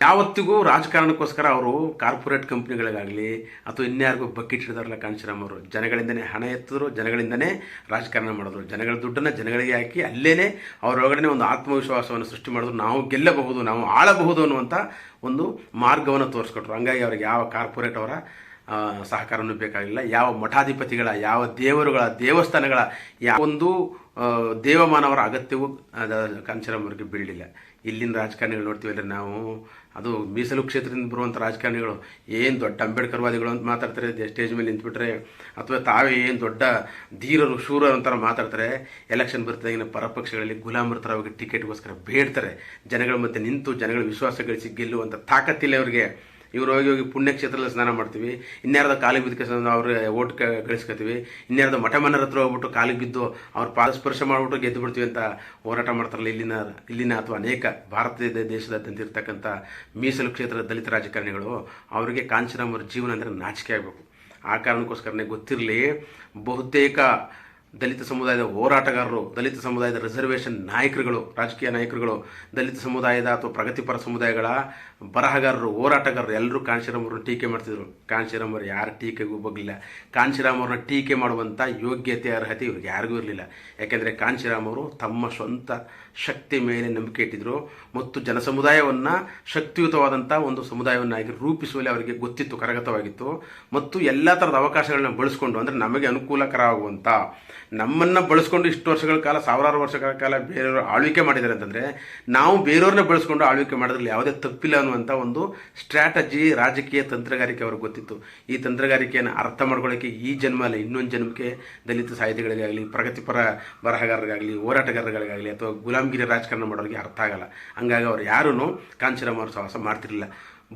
ಯಾವತ್ತಿಗೂ ರಾಜಕಾರಣಕ್ಕೋಸ್ಕರ ಅವರು ಕಾರ್ಪೊರೇಟ್ ಕಂಪ್ನಿಗಳಿಗಾಗಲಿ ಅಥವಾ ಇನ್ಯಾರಿಗೂ ಬಕೆಟ್ ಹಿಡಿದಾರಲ್ಲ ಕಾಂಚಿರಾಮ್ ಅವರು. ಜನಗಳಿಂದನೇ ಹಣ ಎತ್ತಿದ್ರು, ಜನಗಳಿಂದನೇ ರಾಜಕಾರಣ ಮಾಡಿದ್ರು. ಜನಗಳ ದುಡ್ಡನ್ನು ಜನಗಳಿಗೆ ಹಾಕಿ ಅಲ್ಲೇ ಅವರೊಳಗಡೆ ಒಂದು ಆತ್ಮವಿಶ್ವಾಸವನ್ನು ಸೃಷ್ಟಿ ಮಾಡಿದ್ರು. ನಾವು ಗೆಲ್ಲಬಹುದು, ನಾವು ಆಳಬಹುದು ಅನ್ನುವಂಥ ಒಂದು ಮಾರ್ಗವನ್ನು ತೋರಿಸ್ಕೊಟ್ರು. ಹಂಗಾಗಿ ಅವ್ರಿಗೆ ಯಾವ ಕಾರ್ಪೊರೇಟ್ ಅವರ ಆ, ಸಹಕಾರನೂ ಬೇಕಾಗಿಲ್ಲ. ಯಾವ ಮಠಾಧಿಪತಿಗಳ ಯಾವ ದೇವರುಗಳ ದೇವಸ್ಥಾನಗಳ ಯಾವ ಒಂದು ಆ, ದೇವಮಾನವರ ಅಗತ್ಯವೂ ಕಾಂಚನಮ್ ಅವರಿಗೆ ಬೀಳಲಿಲ್ಲ. ಇಲ್ಲಿನ ರಾಜಕಾರಣಿಗಳು ನೋಡ್ತೀವಲ್ಲ ನಾವು ಅದು ಮೀಸಲು ಕ್ಷೇತ್ರದಿಂದ ಬರುವಂಥ ರಾಜಕಾರಣಿಗಳು. ಏನು ದೊಡ್ಡ ಅಂಬೇಡ್ಕರ್ವಾದಿಗಳು ಅಂತ ಮಾತಾಡ್ತಾರೆ ಸ್ಟೇಜ್ ಮೇಲೆ ನಿಂತುಬಿಟ್ರೆ ಅಥವಾ ತಾವೇ ಏನು ದೊಡ್ಡ ಧೀರರು ಶೂರರು ಅಂತ ಮಾತಾಡ್ತಾರೆ ಎಲೆಕ್ಷನ್ ಬರ್ತಾಗಿನ ಪರಪಕ್ಷಗಳಲ್ಲಿ ಹೋಗಿ ಟಿಕೆಟ್ಗೋಸ್ಕರ ಬೇಡ್ತಾರೆ. ಜನಗಳ ಮಧ್ಯೆ ನಿಂತು ಜನಗಳ ವಿಶ್ವಾಸ ಗಳಿಸಿ ಗೆಲ್ಲುವಂಥ ತಾಕತ್ತಿಲ್ಲ ಅವರಿಗೆ. ಇವ್ರು ಹೋಗಿ ಹೋಗಿ ಪುಣ್ಯಕ್ಷೇತ್ರದಲ್ಲಿ ಸ್ನಾನ ಮಾಡ್ತೀವಿ. ಇನ್ಯಾರದ ಕಾಲಿಗೆ ಬಿದ್ದಕ್ಕೆ ಅವ್ರ ಓಟ್ ಕಳಿಸ್ಕೊತೀವಿ. ಇನ್ಯಾರದ ಮಠ ಮನರ ಹತ್ರ ಹೋಗ್ಬಿಟ್ಟು ಕಾಲಿಗೆ ಬಿದ್ದು ಅವ್ರ ಪಾದ ಸ್ಪರ್ಶ ಮಾಡಿಬಿಟ್ಟು ಗೆದ್ದು ಬಿಡ್ತೀವಿ ಅಂತ ಹೋರಾಟ ಮಾಡ್ತಾರಲ್ಲ ಇಲ್ಲಿನ ಇಲ್ಲಿನ ಅಥವಾ ಅನೇಕ ಭಾರತ ದೇಶದಾದ್ಯಂತ ಇರ್ತಕ್ಕಂಥ ಮೀಸಲು ಕ್ಷೇತ್ರದ ದಲಿತ ರಾಜಕಾರಣಿಗಳು ಅವರಿಗೆ ಕಾಂಚನಮ್ ಅವ್ರ ಜೀವನ ಅಂದರೆ ನಾಚಿಕೆ ಆಗಬೇಕು. ಆ ಕಾರಣಕ್ಕೋಸ್ಕರನೇ ಗೊತ್ತಿರಲಿ, ಬಹುತೇಕ ದಲಿತ ಸಮುದಾಯದ ಹೋರಾಟಗಾರರು, ದಲಿತ ಸಮುದಾಯದ ರಿಸರ್ವೇಷನ್ ನಾಯಕರುಗಳು, ರಾಜಕೀಯ ನಾಯಕರುಗಳು, ದಲಿತ ಸಮುದಾಯದ ಅಥವಾ ಪ್ರಗತಿಪರ ಸಮುದಾಯಗಳ ಬರಹಗಾರರು, ಹೋರಾಟಗಾರರು ಎಲ್ಲರೂ ಕಾಂಶಿರಾಮ್ ಅವ್ರನ್ನ ಟೀಕೆ ಮಾಡ್ತಿದ್ರು. ಕಾಂಶಿರಾಮ್ ಅವರು ಯಾರ ಟೀಕೆಗೂ ಹೋಗಲಿಲ್ಲ ಕಾಂಶಿರಾಮ್ ಅವ್ರನ್ನ ಟೀಕೆ ಮಾಡುವಂಥ ಯೋಗ್ಯತೆ, ಅರ್ಹತೆ ಇವ್ರಿಗೆ ಯಾರಿಗೂ ಇರಲಿಲ್ಲ. ಯಾಕೆಂದರೆ ಕಾಂಶಿರಾಮವರು ತಮ್ಮ ಸ್ವಂತ ಶಕ್ತಿ ಮೇಲೆ ನಂಬಿಕೆ ಇಟ್ಟಿದ್ರು ಮತ್ತು ಜನ ಸಮುದಾಯವನ್ನು ಶಕ್ತಿಯುತವಾದಂಥ ಒಂದು ಸಮುದಾಯವನ್ನಾಗಿ ರೂಪಿಸುವಲ್ಲಿ ಅವರಿಗೆ ಗೊತ್ತಿತ್ತು, ಕರಗತವಾಗಿತ್ತು ಮತ್ತು ಎಲ್ಲ ಥರದ ಅವಕಾಶಗಳನ್ನ ಬಳಸ್ಕೊಂಡು, ಅಂದರೆ ನಮಗೆ ಅನುಕೂಲಕರ ಆಗುವಂಥ ನಮ್ಮನ್ನು ಬಳಸ್ಕೊಂಡು ಇಷ್ಟು ವರ್ಷಗಳ ಕಾಲ, ಸಾವಿರಾರು ವರ್ಷಗಳ ಕಾಲ ಬೇರೆಯವರು ಆಳ್ವಿಕೆ ಮಾಡಿದ್ದಾರೆ ಅಂತಂದರೆ, ನಾವು ಬೇರೆಯವ್ರನ್ನ ಬಳಸ್ಕೊಂಡು ಆಳ್ವಿಕೆ ಮಾಡಿದ್ರಲ್ಲಿ ಯಾವುದೇ ತಪ್ಪಿಲ್ಲ ಅನ್ನುವಂಥ ಒಂದು ಸ್ಟ್ರಾಟಜಿ ರಾಜಕೀಯ ತಂತ್ರಗಾರಿಕೆ ಅವ್ರಿಗೆ ಗೊತ್ತಿತ್ತು. ಈ ತಂತ್ರಗಾರಿಕೆಯನ್ನು ಅರ್ಥ ಮಾಡ್ಕೊಳ್ಳೋಕ್ಕೆ ಈ ಜನ್ಮ ಅಲ್ಲ ಇನ್ನೊಂದು ಜನ್ಮಕ್ಕೆ ದಲಿತ ಸಾಹಿತಿಗಳಿಗಾಗಲಿ, ಪ್ರಗತಿಪರ ಬರಹಗಾರರಿಗಾಗಲಿ, ಹೋರಾಟಗಾರರಿಗಾಗಲಿ ಅಥವಾ ಗುಲಾಮಗಿರಿ ರಾಜಕಾರಣ ಮಾಡೋರಿಗೆ ಅರ್ಥ ಆಗಲ್ಲ. ಹಂಗಾಗಿ ಅವ್ರು ಯಾರೂ ಕಾಂಚಿರಾಮ್ ಅವರು ಸಹವಾಸ ಮಾಡ್ತಿರಲಿಲ್ಲ.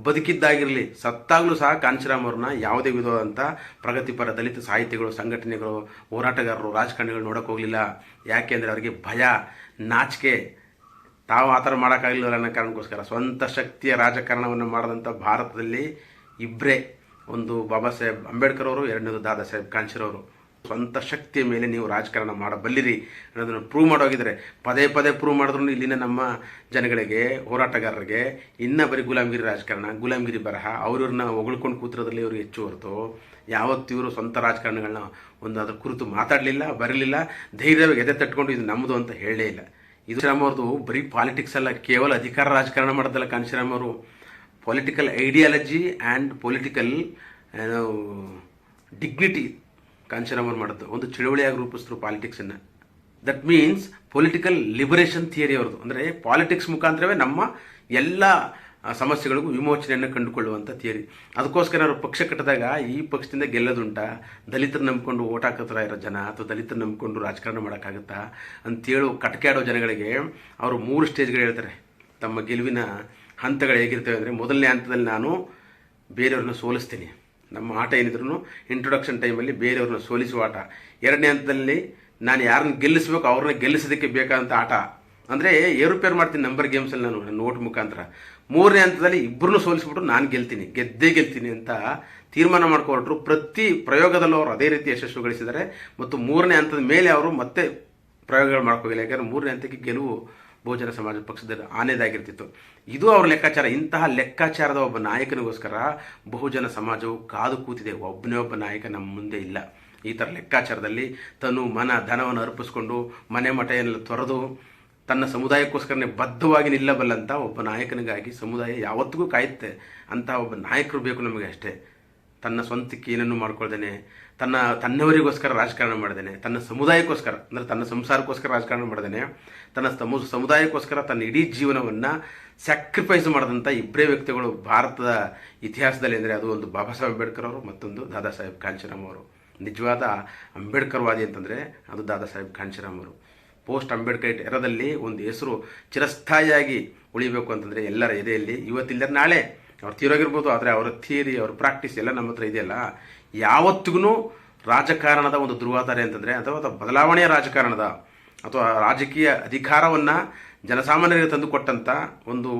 ಬದುಕಿದ್ದಾಗಿರಲಿ, ಸತ್ತಾಗಲೂ ಸಹ ಕಾಂಚಿರಾಮ್ ಅವ್ರನ್ನ ಯಾವುದೇ ವಿಧವಾದಂಥ ಪ್ರಗತಿಪರ ದಲಿತ ಸಾಹಿತಿಗಳು, ಸಂಘಟನೆಗಳು, ಹೋರಾಟಗಾರರು, ರಾಜಕಾರಣಿಗಳು ನೋಡೋಕ್ಕೋಗಲಿಲ್ಲ ಯಾಕೆಂದರೆ ಅವರಿಗೆ ಭಯ, ನಾಚಿಕೆ ತಾವು ಆ ಥರ ಮಾಡೋಕ್ಕಾಗಲಿಲ್ಲ ಅನ್ನೋ ಕಾರಣಕ್ಕೋಸ್ಕರ ಸ್ವಂತ ಶಕ್ತಿಯ ರಾಜಕಾರಣವನ್ನು ಮಾಡಿದಂಥ ಭಾರತದಲ್ಲಿ ಇಬ್ಬರೇ ಒಂದು ಬಾಬಾ ಸಾಹೇಬ್ ಅಂಬೇಡ್ಕರ್ ಅವರು, ಎರಡನೇದು ದಾದಾ ಸಾಹೇಬ್ ಕಾಂಚಿರವರು ಸ್ವಂತ ಶಕ್ತಿಯ ಮೇಲೆ ನೀವು ರಾಜಕಾರಣ ಮಾಡಬಲ್ಲಿರಿ ಅನ್ನೋದನ್ನು ಪ್ರೂವ್ ಮಾಡೋಗಿದ್ದಾರೆ ಪದೇ ಪದೇ ಪ್ರೂವ್ ಮಾಡಿದ್ರು ಇಲ್ಲಿನ ನಮ್ಮ ಜನಗಳಿಗೆ, ಹೋರಾಟಗಾರರಿಗೆ ಇನ್ನೂ ಬರೀ ಗುಲಾಮಗಿರಿ ರಾಜಕಾರಣ ಗುಲಾಮಗಿರಿ ಬರಹ ಅವ್ರನ್ನ ಹೊಗಳ್ಕೊಂಡು ಕೂತಿರೋದ್ರಲ್ಲಿ ಇವರು ಹೆಚ್ಚು ಹೊರತು ಯಾವತ್ತು ಇವರು ಸ್ವಂತ ರಾಜಕಾರಣಗಳನ್ನ ಒಂದು ಅದರ ಕುರಿತು ಮಾತಾಡಲಿಲ್ಲ, ಬರಲಿಲ್ಲ, ಧೈರ್ಯವಾಗಿ ಎದೆ ತಟ್ಕೊಂಡು ಇದು ನಮ್ಮದು ಅಂತ ಹೇಳಲೇ ಇಲ್ಲ. ಇದು ಅವ್ರದ್ದು ಬರೀ ಪಾಲಿಟಿಕ್ಸ್ ಅಲ್ಲ, ಕೇವಲ ಅಧಿಕಾರ ರಾಜಕಾರಣ ಮಾಡೋದಲ್ಲ ಕಾಂಶಿರಾಮ್ ಅವರು. Political ideology and political dignity Kanshiram ಅವ್ರು ಮಾಡಿದ್ದು ಒಂದು ಚಳುವಳಿಯಾಗಿ ರೂಪಿಸಿದ್ರು ಪಾಲಿಟಿಕ್ಸನ್ನು that means political liberation theory ಅವ್ರದ್ದು ಅಂದರೆ ಪಾಲಿಟಿಕ್ಸ್ ಮುಖಾಂತರವೇ ನಮ್ಮ ಎಲ್ಲ ಸಮಸ್ಯೆಗಳಿಗೂ ವಿಮೋಚನೆಯನ್ನು ಕಂಡುಕೊಳ್ಳುವಂಥ ಥಿಯರಿ. ಅದಕ್ಕೋಸ್ಕರ ಅವರು ಪಕ್ಷ ಕಟ್ಟಿದಾಗ ಈ ಪಕ್ಷದಿಂದ ಗೆಲ್ಲೋದುಂಟ, ದಲಿತರು ನಂಬಿಕೊಂಡು ಓಟ್ ಹಾಕತ್ರ ಇರೋ ಜನ ಅಥವಾ ದಲಿತರು ನಂಬಿಕೊಂಡು ರಾಜಕಾರಣ ಮಾಡೋಕ್ಕಾಗುತ್ತಾ ಅಂತೇಳು ಕಟ್ಕಾಡೋ ಜನಗಳಿಗೆ ಅವರು ಮೂರು ಸ್ಟೇಜ್ಗಳು ಹೇಳ್ತಾರೆ. ತಮ್ಮ ಗೆಲುವಿನ ಹಂತಗಳು ಹೇಗಿರ್ತವೆ ಅಂದರೆ ಮೊದಲನೇ ಹಂತದಲ್ಲಿ ನಾನು ಬೇರೆಯವ್ರನ್ನ ಸೋಲಿಸ್ತೀನಿ. ನಮ್ಮ ಆಟ ಏನಿದ್ರು ಇಂಟ್ರೊಡಕ್ಷನ್ ಟೈಮಲ್ಲಿ ಬೇರೆಯವ್ರನ್ನ ಸೋಲಿಸುವ ಆಟ. ಎರಡನೇ ಹಂತದಲ್ಲಿ ನಾನು ಯಾರನ್ನ ಗೆಲ್ಲಿಸ್ಬೇಕು ಅವ್ರನ್ನ ಗೆಲ್ಲಿಸೋದಕ್ಕೆ ಬೇಕಾದಂಥ ಆಟ. ಅಂದರೆ ಏರುಪೇರು ಮಾಡ್ತೀನಿ ನಂಬರ್ ಗೇಮ್ಸಲ್ಲಿ ನಾನು ನೋಟ್ ಮುಖಾಂತರ. ಮೂರನೇ ಹಂತದಲ್ಲಿ ಇಬ್ಬರನ್ನು ಸೋಲಿಸ್ಬಿಟ್ಟು ನಾನು ಗೆಲ್ತೀನಿ, ಗೆದ್ದೇ ಗೆಲ್ತೀನಿ ಅಂತ ತೀರ್ಮಾನ ಮಾಡ್ಕೊಂಡ್ರು ಪ್ರತಿ ಪ್ರಯೋಗದಲ್ಲೂ ಅವರು ಅದೇ ರೀತಿ ಯಶಸ್ಸು ಗಳಿಸಿದ್ದಾರೆ ಮತ್ತು ಮೂರನೇ ಹಂತದ ಮೇಲೆ ಅವರು ಮತ್ತೆ ಪ್ರಯೋಗಗಳು ಮಾಡ್ಕೋಗಿಲ್ಲ. ಯಾಕಂದರೆ ಮೂರನೇ ಹಂತಕ್ಕೆ ಗೆಲುವು ಬಹುಜನ ಸಮಾಜ ಪಕ್ಷದ ಆನೆದಾಗಿರ್ತಿತ್ತು. ಇದು ಅವ್ರ ಲೆಕ್ಕಾಚಾರ. ಇಂತಹ ಲೆಕ್ಕಾಚಾರದ ಒಬ್ಬ ನಾಯಕನಿಗೋಸ್ಕರ ಬಹುಜನ ಸಮಾಜವು ಕಾದು ಕೂತಿದೆ. ಒಬ್ಬನೇ ಒಬ್ಬ ನಾಯಕ ನಮ್ಮ ಮುಂದೆ ಇಲ್ಲ. ಈ ಥರ ಲೆಕ್ಕಾಚಾರದಲ್ಲಿ ತನು ಮನ ಧನವನ್ನು ಅರ್ಪಿಸ್ಕೊಂಡು ಮನೆ ಮಠ ಏನೆಲ್ಲ ತೊರೆದು ತನ್ನ ಸಮುದಾಯಕ್ಕೋಸ್ಕರನೇ ಬದ್ಧವಾಗಿ ನಿಲ್ಲಬಲ್ಲಂಥ ಒಬ್ಬ ನಾಯಕನಿಗಾಗಿ ಸಮುದಾಯ ಯಾವತ್ತಿಗೂ ಕಾಯುತ್ತೆ ಅಂತಹ ಒಬ್ಬ ನಾಯಕರು ಬೇಕು ನಮಗೆ ಅಷ್ಟೇ. ತನ್ನ ಸ್ವಂತಕ್ಕೆ ಏನನ್ನು ಮಾಡ್ಕೊಳ್ದೇನೆ, ತನ್ನ ತನ್ನವರಿಗೋಸ್ಕರ ರಾಜಕಾರಣ ಮಾಡ್ದೇನೆ, ತನ್ನ ಸಮುದಾಯಕ್ಕೋಸ್ಕರ, ಅಂದರೆ ತನ್ನ ಸಂಸಾರಕ್ಕೋಸ್ಕರ ರಾಜಕಾರಣ ಮಾಡ್ದೇನೆ, ತನ್ನ ಸಮು, ಸಮುದಾಯಕ್ಕೋಸ್ಕರ ತನ್ನ ಇಡೀ ಜೀವನವನ್ನು ಸ್ಯಾಕ್ರಿಫೈಸ್ ಮಾಡಿದಂಥ ಇಬ್ಬರೇ ವ್ಯಕ್ತಿಗಳು ಭಾರತದ ಇತಿಹಾಸದಲ್ಲಿ ಅಂದರೆ ಅದು ಒಂದು ಬಾಬಾ ಸಾಹೇಬ್ ಅಂಬೇಡ್ಕರ್ ಅವರು ಮತ್ತೊಂದು ದಾದಾ ಸಾಹೇಬ್ ಕಾಂಚಿರಾಮ್ ಅವರು. ನಿಜವಾದ ಅಂಬೇಡ್ಕರ್ವಾದಿ ಅಂತಂದರೆ ಅದು ದಾದಾ ಸಾಹೇಬ್ ಕಾಂಚಿರಾಮ್ ಅವರು. ಪೋಸ್ಟ್ ಅಂಬೇಡ್ಕರ್ ಎರದಲ್ಲಿ ಒಂದು ಹೆಸರು ಚಿರಸ್ಥಾಯಿಯಾಗಿ ಉಳಿಬೇಕು ಅಂತಂದರೆ ಎಲ್ಲರ ಎದೆಯಲ್ಲಿ. ಇವತ್ತಿಲ್ಲದ ನಾಳೆ ಅವ್ರು ತೀರೋಗಿರ್ಬೋದು, ಆದರೆ ಅವರ ಥಿಯರಿ, ಅವ್ರ ಪ್ರಾಕ್ಟೀಸ್ ಎಲ್ಲ ನಮ್ಮ ಹತ್ರ ಇದೆಯಲ್ಲ. ಯಾವತ್ತಿಗೂ ರಾಜಕಾರಣದ ಒಂದು ಧ್ರುವಾಧಾರೆ ಅಂತಂದರೆ ಅಥವಾ ಬದಲಾವಣೆಯ ರಾಜಕಾರಣದ ಅಥವಾ ರಾಜಕೀಯ ಅಧಿಕಾರವನ್ನು ಜನಸಾಮಾನ್ಯರಿಗೆ ತಂದುಕೊಟ್ಟಂಥ ಒಂದು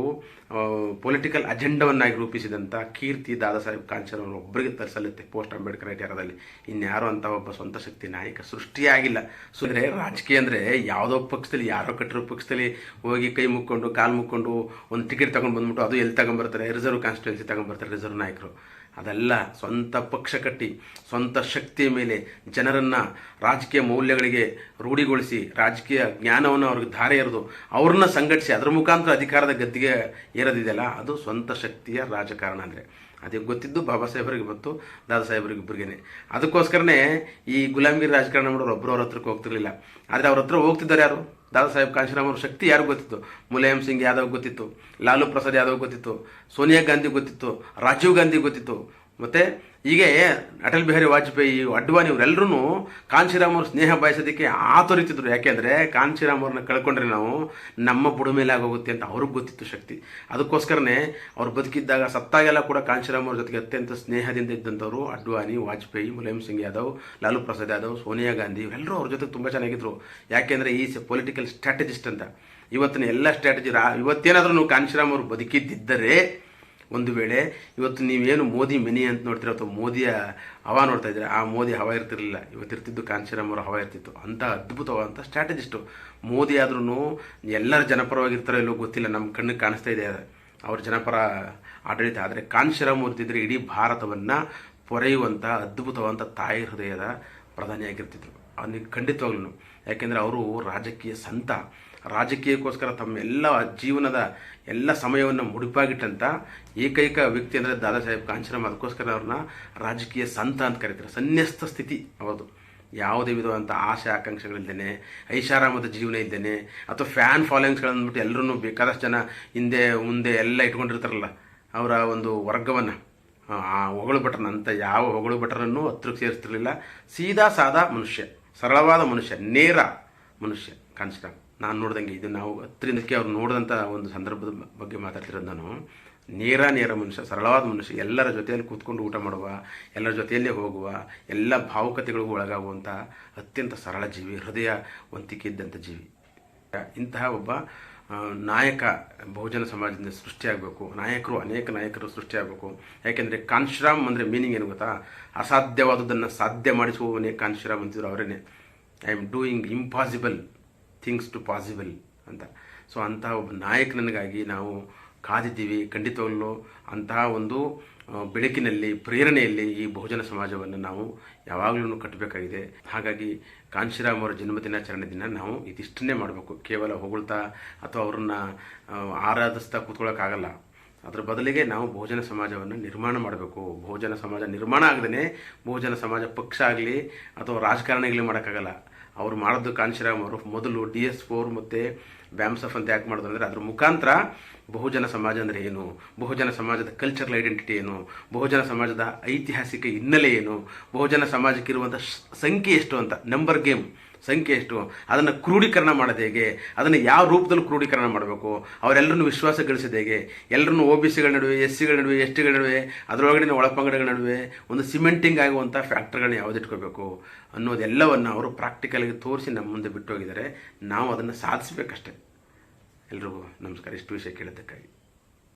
ಪೊಲಿಟಿಕಲ್ ಅಜೆಂಡವನ್ನಾಗಿ ರೂಪಿಸಿದಂಥ ಕೀರ್ತಿ ದಾದಾ ಸಾಹೇಬ್ ಕಾಂಚನ್ ಅವರು ಒಬ್ಬರಿಗೆ ತರಿಸಲುತ್ತೆ ಪೋಸ್ಟ್ ಅಂಬೇಡ್ಕರ್ ಏರಿಯಾದಲ್ಲಿ ಇನ್ಯಾರೋ ಅಂತ ಒಬ್ಬ ಸ್ವಂತ ಶಕ್ತಿ ನಾಯಕ ಸೃಷ್ಟಿಯಾಗಿಲ್ಲ. ಸೊ, ಅಂದರೆ ರಾಜಕೀಯ ಅಂದರೆ ಯಾವುದೋ ಪಕ್ಷದಲ್ಲಿ, ಯಾರೋ ಕಟ್ಟಿರೋ ಪಕ್ಷದಲ್ಲಿ ಹೋಗಿ ಕೈ ಮುಕ್ಕೊಂಡು, ಕಾಲು ಮುಕ್ಕೊಂಡು ಒಂದು ಟಿಕೆಟ್ ತಗೊಂಡು ಬಂದ್ಬಿಟ್ಟು ಅದು ಎಲ್ಲಿ ತಗೊಂಡ್ಬರ್ತಾರೆ ರಿಸರ್ವ್ ಕಾನ್ಸ್ಟಿಟ್ಯೂನ್ಸಿ ತಗೊಂಡ್ಬರ್ತಾರೆ ರಿಸರ್ವ್ ನಾಯಕರು. ಅದಲ್ಲ ಸ್ವಂತ ಪಕ್ಷ ಕಟ್ಟಿ, ಸ್ವಂತ ಶಕ್ತಿಯ ಮೇಲೆ ಜನರನ್ನು ರಾಜಕೀಯ ಮೌಲ್ಯಗಳಿಗೆ ರೂಢಿಗೊಳಿಸಿ, ರಾಜಕೀಯ ಜ್ಞಾನವನ್ನು ಅವ್ರಿಗೆ ಧಾರೆ ಎರೆದು ಅವ್ರನ್ನ ಸಂಘಟಿಸಿ, ಅದರ ಮುಖಾಂತರ ಅಧಿಕಾರದ ಗದ್ದಿಗೆ ಏರದಿದೆಯಲ್ಲ, ಅದು ಸ್ವಂತ ಶಕ್ತಿಯ ರಾಜಕಾರಣ ಅಂದರೆ. ಅದೇ ಗೊತ್ತಿದ್ದು? ಬಾಬಾ ಸಾಹೇಬರಿಗೆ ಮತ್ತು ದಾದಾ ಸಾಹೇಬರಿಗೆ ಇಬ್ಬರಿಗೇನೆ ಅದಕ್ಕೋಸ್ಕರನೇ ಈ ಗುಲಾಮಗಿರಿ ರಾಜಕಾರಣ ಮಾಡೋರು ಒಬ್ಬರು ಅವ್ರ ಹತ್ರಕ್ಕೆ ಹೋಗ್ತಿರ್ಲಿಲ್ಲ. ಆದರೆ ಅವ್ರ ಹತ್ರ ಹೋಗ್ತಿದ್ದಾರೆ ಯಾರು? ದಾದಾ ಸಾಹೇಬ್ ಕಾಂಶಿರಾಮ್ ಅವ್ರ ಶಕ್ತಿ ಯಾರು ಗೊತ್ತಿತ್ತು? ಮುಲಾಯಂ ಸಿಂಗ್ ಯಾದವ್ ಗೊತ್ತಿತ್ತು, ಲಾಲು ಪ್ರಸಾದ್ ಯಾದವ್ ಗೊತ್ತಿತ್ತು, ಸೋನಿಯಾ ಗಾಂಧಿ ಗೊತ್ತಿತ್ತು, ರಾಜೀವ್ ಗಾಂಧಿ ಗೊತ್ತಿತ್ತು. ಮತ್ತು ಹೀಗೆ ಅಟಲ್ ಬಿಹಾರಿ ವಾಜಪೇಯಿ, ಅಡ್ವಾಣಿ ಇವರೆಲ್ಲರೂ ಕಾಂಶಿರಾಮ್ ಅವ್ರ ಸ್ನೇಹ ಬಯಸೋದಕ್ಕೆ ಆತೊರಿತಿದ್ರು. ಯಾಕೆಂದರೆ ಕಾಂಶಿರಾಮ್ ಅವ್ರನ್ನ ಕಳ್ಕೊಂಡ್ರೆ ನಾವು ನಮ್ಮ ಬುಡ ಮೇಲೆ ಆಗೋಗುತ್ತೆ ಅಂತ ಅವ್ರಿಗೆ ಗೊತ್ತಿತ್ತು ಶಕ್ತಿ. ಅದಕ್ಕೋಸ್ಕರನೇ ಅವ್ರು ಬದುಕಿದ್ದಾಗ ಸತ್ತಾಗೆಲ್ಲ ಕೂಡ ಕಾಂಶಿರಾಮ್ ಅವ್ರ ಜೊತೆಗೆ ಅತ್ಯಂತ ಸ್ನೇಹದಿಂದ ಇದ್ದಂಥವ್ರು ಅಡ್ವಾಣಿ, ವಾಜಪೇಯಿ, ಮುಲಾಯಂ ಸಿಂಗ್ ಯಾದವ್, ಲಾಲು ಪ್ರಸಾದ್ ಯಾದವ್, ಸೋನಿಯಾ ಗಾಂಧಿ ಇವೆಲ್ಲರೂ ಅವ್ರ ಜೊತೆ ತುಂಬ ಚೆನ್ನಾಗಿದ್ರು. ಯಾಕೆಂದರೆ ಈ ಪೊಲಿಟಿಕಲ್ ಸ್ಟ್ರಾಟಜಿಸ್ಟ್ ಅಂತ. ಇವತ್ತಿನ ಎಲ್ಲ ಸ್ಟ್ರಾಟಜಿ ರಾ ಇವತ್ತೇನಾದರೂ ಕಾಂಶಿರಾಮ್ ಅವರು ಬದುಕಿದ್ದಿದ್ದರೆ ಒಂದು ವೇಳೆ ಇವತ್ತು ನೀವೇನು ಮೋದಿ ಮಿನಿ ಅಂತ ನೋಡ್ತೀರ ಅಥವಾ ಮೋದಿಯ ಹವಾ ನೋಡ್ತಾ ಇದ್ದೀರಾ? ಆ ಮೋದಿ ಹವ ಇರ್ತಿರಲಿಲ್ಲ. ಇವತ್ತು ಇರ್ತಿದ್ದು ಕಾಂಶಿರಾಮ್ ಅವರ ಹವಾ ಇರ್ತಿತ್ತು. ಅಂಥ ಅದ್ಭುತವಾದಂಥ ಸ್ಟ್ರಾಟಜಿಸ್ಟು ಮೋದಿ ಆದ್ರೂ ಎಲ್ಲರ ಜನಪರವಾಗಿರ್ತಾರೋ ಇಲ್ಲೋ ಗೊತ್ತಿಲ್ಲ. ನಮ್ಮ ಕಣ್ಣಿಗೆ ಕಾಣಿಸ್ತಾ ಇದೆ ಅವ್ರ ಜನಪರ ಆಡಳಿತ. ಆದರೆ ಕಾಂಶಿರಾಮ್ ಇದ್ದಿದ್ರೆ ಇಡೀ ಭಾರತವನ್ನು ಪೊರೆಯುವಂಥ ಅದ್ಭುತವಾದಂಥ ತಾಯಿ ಹೃದಯದ ಪ್ರಧಾನಿಯಾಗಿರ್ತಿದ್ರು ಅವನಿಗೆ ಖಂಡಿತವಾಗ್ಲೂ ಯಾಕೆಂದರೆ ಅವರು ರಾಜಕೀಯ ಸಂತ. ರಾಜಕೀಯಕ್ಕೋಸ್ಕರ ತಮ್ಮೆಲ್ಲ ಜೀವನದ ಎಲ್ಲ ಸಮಯವನ್ನು ಮುಡುಪಾಗಿಟ್ಟಂಥ ಏಕೈಕ ವ್ಯಕ್ತಿ ಅಂದರೆ ದಾದಾ ಸಾಹೇಬ್ ಕಾಂಚನಮ್ಮ ಅದಕ್ಕೋಸ್ಕರ ಅವ್ರನ್ನ ರಾಜಕೀಯ ಸಂತ ಅಂತ ಕರೀತಾರೆ. ಸನ್ಯಸ್ತ ಸ್ಥಿತಿ ಅವರದು. ಯಾವುದೇ ವಿಧವಾದಂಥ ಆಸೆ ಆಕಾಂಕ್ಷೆಗಳಿದ್ದೇನೆ ಐಷಾರಾಮದ ಜೀವನ ಇದ್ದೇನೆ ಅಥವಾ ಫ್ಯಾನ್ ಫಾಲೋಯಿಂಗ್ಸ್ಗಳಂದ್ಬಿಟ್ಟು ಎಲ್ಲರೂ ಬೇಕಾದಷ್ಟು ಜನ ಹಿಂದೆ, ಮುಂದೆ ಎಲ್ಲ ಇಟ್ಕೊಂಡಿರ್ತಾರಲ್ಲ, ಅವರ ಒಂದು ವರ್ಗವನ್ನು, ಆ ಹೊಗಳು ಭಟ್ರನ ಯಾವ ಹೊಗಳು ಭಟ್ರನ್ನು ಹತ್ರಕ್ಕೆ ಸೇರಿಸ್ತಿರ್ಲಿಲ್ಲ. ಸೀದಾ ಸಾದಾ ಮನುಷ್ಯ, ಸರಳವಾದ ಮನುಷ್ಯ, ನೇರ ಮನುಷ್ಯ ಕಾಂಚರಾಮ್ ನಾನು ನೋಡ್ದಂಗೆ ಇದು ನಾವು ಹತ್ತರಿಂದಕ್ಕೆ ಅವ್ರು ನೋಡಿದಂಥ ಒಂದು ಸಂದರ್ಭದ ಬಗ್ಗೆ ಮಾತಾಡ್ತಿರೋದು ನಾನು. ನೇರ ನೇರ ಮನುಷ್ಯ, ಸರಳವಾದ ಮನುಷ್ಯ, ಎಲ್ಲರ ಜೊತೆಯಲ್ಲಿ ಕೂತ್ಕೊಂಡು ಊಟ ಮಾಡುವ, ಎಲ್ಲರ ಜೊತೆಯಲ್ಲೇ ಹೋಗುವ, ಎಲ್ಲ ಭಾವುಕತೆಗಳಿಗೂ ಒಳಗಾಗುವಂಥ ಅತ್ಯಂತ ಸರಳ ಜೀವಿ, ಹೃದಯ ವಂತಿಕೆ ಇದ್ದಂಥ ಜೀವಿ. ಇಂತಹ ಒಬ್ಬ ನಾಯಕ ಬಹುಜನ ಸಮಾಜದಿಂದ ಸೃಷ್ಟಿಯಾಗಬೇಕು. ನಾಯಕರು ಅನೇಕ ನಾಯಕರು ಸೃಷ್ಟಿಯಾಗಬೇಕು. ಯಾಕೆಂದರೆ ಕಾನ್ಶ್ರಾಮ್ ಅಂದರೆ ಮೀನಿಂಗ್ ಏನು ಗೊತ್ತಾ? ಅಸಾಧ್ಯವಾದದನ್ನು ಸಾಧ್ಯ ಮಾಡಿಸುವವನೇ ಕಾನ್ಶ್ರಾಮ್ ಅಂತಿದ್ರು ಅವರೇನೆ. I am doing impossible things to possible ಅಂತ. ಸೊ ಅಂತಹ ಒಬ್ಬ ನಾಯಕನಿಗಾಗಿ ನಾವು ಕಾದಿದ್ದೀವಿ. ಖಂಡಿತವಾಗಲೂ ಅಂತಹ ಒಂದು ಬೆಳಕಿನಲ್ಲಿ, ಪ್ರೇರಣೆಯಲ್ಲಿ ಈ ಬಹುಜನ ಸಮಾಜವನ್ನು ನಾವು ಯಾವಾಗಲೂ ಕಟ್ಟಬೇಕಾಗಿದೆ. ಹಾಗಾಗಿ ಕಾಂಶಿರಾಮ್ ಅವರ ಜನ್ಮದಿನಾಚರಣೆ ದಿನ ನಾವು ಇದಿಷ್ಟನ್ನೇ ಮಾಡಬೇಕು. ಕೇವಲ ಹೊಗಳ್ತಾ ಅಥವಾ ಅವ್ರನ್ನ ಆರಾಧಿಸ್ತಾ ಕೂತ್ಕೊಳ್ಳೋಕ್ಕಾಗಲ್ಲ ಅದರ ಬದಲಿಗೆ ನಾವು ಬಹುಜನ ಸಮಾಜವನ್ನು ನಿರ್ಮಾಣ ಮಾಡಬೇಕು. ಬಹುಜನ ಸಮಾಜ ನಿರ್ಮಾಣ ಆಗದೇ ಬಹುಜನ ಸಮಾಜ ಪಕ್ಷ ಆಗಲಿ ಅಥವಾ ರಾಜಕಾರಣಿಗಳು ಮಾಡೋಕ್ಕಾಗಲ್ಲ. ಅವ್ರು ಮಾಡೋದು ಕಾಂಶಿರಾಮ್ ಅವರು ಮೊದಲು ಡಿ ಎಸ್ ಫೋರ್ ಮತ್ತು ಬ್ಯಾಮ್ಸಫ್ ಅಂತ ಯಾಕೆ ಮಾಡೋದು ಅಂದರೆ ಅದ್ರ ಮುಖಾಂತರ ಬಹುಜನ ಸಮಾಜ ಅಂದರೆ ಏನು? ಬಹುಜನ ಸಮಾಜದ ಕಲ್ಚರಲ್ ಐಡೆಂಟಿಟಿ ಏನು? ಬಹುಜನ ಸಮಾಜದ ಐತಿಹಾಸಿಕ ಹಿನ್ನೆಲೆ ಏನು? ಬಹುಜನ ಸಮಾಜಕ್ಕಿರುವಂಥ ಸಂಖ್ಯೆ ಎಷ್ಟು ಅಂತ? ನಂಬರ್ ಗೇಮ್ ಸಂಖ್ಯೆ ಎಷ್ಟು? ಅದನ್ನು ಕ್ರೋಢೀಕರಣ ಮಾಡೋದು ಹೇಗೆ? ಅದನ್ನು ಯಾವ ರೂಪದಲ್ಲಿ ಕ್ರೋಢೀಕರಣ ಮಾಡಬೇಕು? ಅವರೆಲ್ಲರನ್ನು ವಿಶ್ವಾಸ ಗಳಿಸಿದ ಹೇಗೆ? ಎಲ್ಲರನ್ನು ಒ ಬಿ ಸಿಗಳ ನಡುವೆ, ಎಸ್ ಸಿಗಳ ನಡುವೆ, ಎಸ್ ಟಿಗಳ ನಡುವೆ, ಅದರೊಳಗಡೆ ಒಳಪಂಗಡಗಳ ನಡುವೆ ಒಂದು ಸಿಮೆಂಟಿಂಗ್ ಆಗುವಂಥ ಫ್ಯಾಕ್ಟ್ರಿಗಳನ್ನ ಯಾವುದಿಟ್ಕೋಬೇಕು ಅನ್ನೋದೆಲ್ಲವನ್ನು ಅವರು ಪ್ರಾಕ್ಟಿಕಲ್ಗೆ ತೋರಿಸಿ ನಮ್ಮ ಮುಂದೆ ಬಿಟ್ಟು ಹೋಗಿದ್ದಾರೆ. ನಾವು ಅದನ್ನು ಸಾಧಿಸಬೇಕಷ್ಟೆ. ಎಲ್ರಿಗೂ ನಮಸ್ಕಾರ. ಇಷ್ಟು ವಿಷಯ ಕೇಳೋದಕ್ಕಾಗಿ